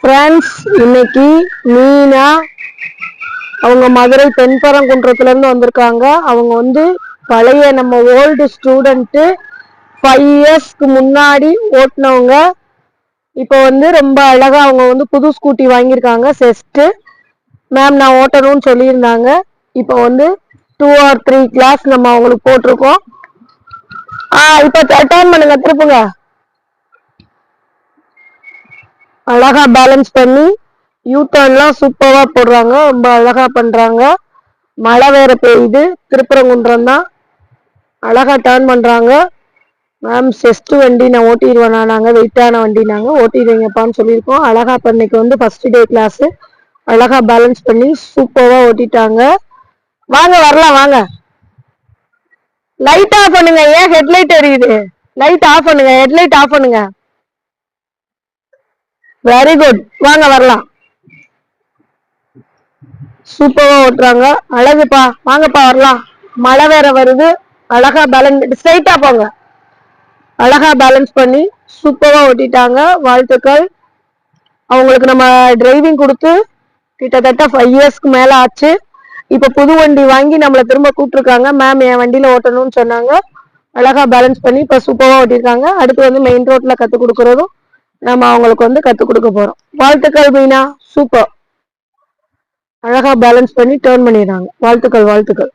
Friends இன்னைக்கு மீனா அவங்க மதுரை தென்பரங்குன்றத்துல இருந்து வந்திருக்காங்க. அவங்க வந்து பழைய நம்ம ஓல்டு ஸ்டூடெண்ட்டு ஃபைவ் இயர்ஸ்க்கு முன்னாடி ஓட்டினவங்க. இப்போ வந்து ரொம்ப அழகா அவங்க வந்து புது ஸ்கூட்டி வாங்கியிருக்காங்க செஸ்ட்டு மேம் நான் ஓட்டணும்னு சொல்லியிருந்தாங்க. இப்போ வந்து டூ ஆர் த்ரீ கிளாஸ் நம்ம அவங்களுக்கு போட்டிருக்கோம். ஆ இப்போ டர்ன் பண்ணுங்க திருப்புங்க. அழகா பேலன்ஸ் பண்ணி யூ டர்ன்லாம் சூப்பராக போடுறாங்க. ரொம்ப அழகா பண்றாங்க. மழை வேற பெய்யுது. திருப்பரங்குன்றம் தான் அழகா டர்ன் பண்றாங்க. மேம் செஸ்ட் வண்டி நான் ஓட்டிடுவேன். நாங்கள் வெயிட்டான வண்டி நாங்கள் ஓட்டிடுவீங்கப்பான்னு சொல்லியிருக்கோம். அழகா பண்ணைக்கு வந்து ஃபர்ஸ்ட் டே கிளாஸு அழகா பேலன்ஸ் பண்ணி சூப்பராக ஓட்டிட்டாங்க. வாங்க வரலாம் வாங்க. லைட் ஆஃப் பண்ணுங்க. ஏன் ஹெட்லைட் எரியுது? லைட் ஆஃப் பண்ணுங்க. ஹெட்லைட் ஆஃப் பண்ணுங்க. வெரி குட் வாங்க வரலாம். சூப்பரா ஓட்டுறாங்க. அழகுப்பா. வாங்கப்பா வரலாம். மழை வேற வருது. அழகா பேலன்ஸ் ஸ்ட்ரைட்டா போங்க. அழகா பேலன்ஸ் பண்ணி சூப்பரா ஓட்டிட்டாங்க. வாழ்த்துக்கள். அவங்களுக்கு நம்ம டிரைவிங் கொடுத்து கிட்டத்தட்ட ஃபைவ் இயர்ஸ்க்கு மேல ஆச்சு. இப்ப புது வண்டி வாங்கி நம்மளை திரும்ப கூப்பிட்டுருக்காங்க. மேம் என் வண்டியில ஓட்டணும்னு சொன்னாங்க. அழகா பேலன்ஸ் பண்ணி இப்ப சூப்பரா ஓட்டிருக்காங்க அடுத்து வந்து மெயின் ரோட்ல கத்து கொடுக்கறதும் நம்ம அவங்களுக்கு வந்து கத்து கொடுக்க போறோம். வாழ்த்துக்கள் மீனா. சூப்பர் அழகா பேலன்ஸ் பண்ணி டேர்ன் பண்ணிடுறாங்க. வாழ்த்துக்கள் வாழ்த்துக்கள்.